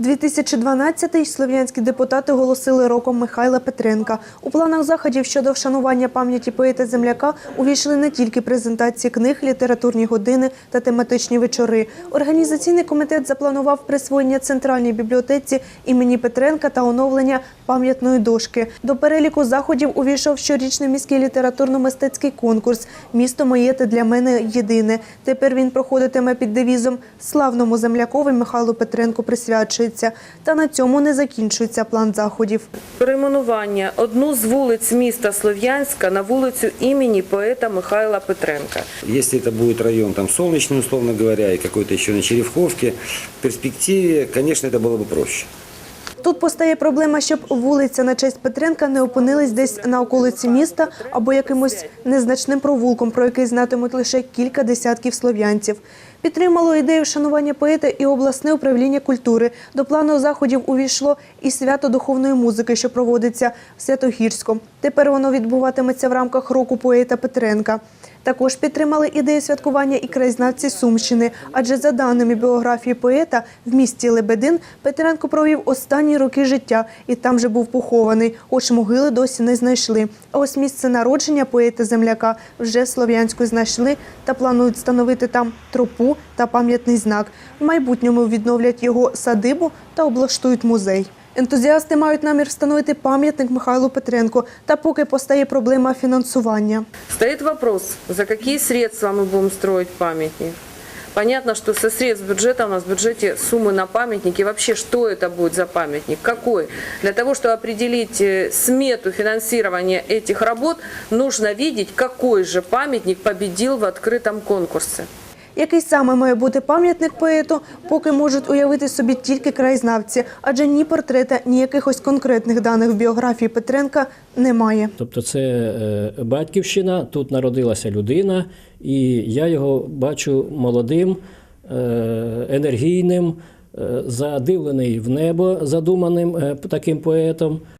2012-й слов'янські депутати оголосили роком Михайла Петренка. У планах заходів щодо вшанування пам'яті поета-земляка увійшли не тільки презентації книг, літературні години та тематичні вечори. Організаційний комітет запланував присвоєння центральній бібліотеці імені Петренка та оновлення пам'ятної дошки. До переліку заходів увійшов щорічний міський літературно-мистецький конкурс Місто моє та для мене єдине. Тепер він проходитиме під девізом Славному землякові Михайлу Петренку присвячується. Та на цьому не закінчується план заходів. Перейменування одну з вулиць міста Слов'янська на вулицю імені поета Михайла Петренка. Если это будет район там солнечный, условно говоря, и какой-то еще на Черевковке, в перспективе, конечно, это было бы проще. Тут постає проблема, щоб вулиця на честь Петренка не опинилась десь на околиці міста або якимось незначним провулком, про який знатимуть лише кілька десятків слов'янців. Підтримало ідею шанування поета і обласне управління культури. До плану заходів увійшло і свято духовної музики, що проводиться в Святогірську. Тепер воно відбуватиметься в рамках року поета Петренка. Також підтримали ідею святкування і краєзнавці Сумщини, адже за даними біографії поета, в місті Лебедин Петренко провів останні роки життя і там же був похований, хоч могили досі не знайшли. А ось місце народження поета-земляка вже в Слов'янську знайшли та планують встановити там тропу та пам'ятний знак. В майбутньому відновлять його садибу та облаштують музей. Ентузіасти мають намір встановити пам'ятник Михайлу Петренку, та поки постає проблема фінансування. Стоит вопрос, за какие средства мы будем строить памятник. Понятно, что со средств бюджета у нас в бюджете суммы на памятники. Вообще, что это будет за памятник? Какой? Для того, чтобы определить э, смету финансирования этих работ, нужно видеть, какой же памятник победил в открытом конкурсе. Який саме має бути пам'ятник поету, поки можуть уявити собі тільки краєзнавці, адже ні портрета, ні якихось конкретних даних в біографії Петренка немає. Тобто це е, батьківщина, тут народилася людина, і я його бачу молодим, е, енергійним, е, задивлений в небо задуманим таким поетом.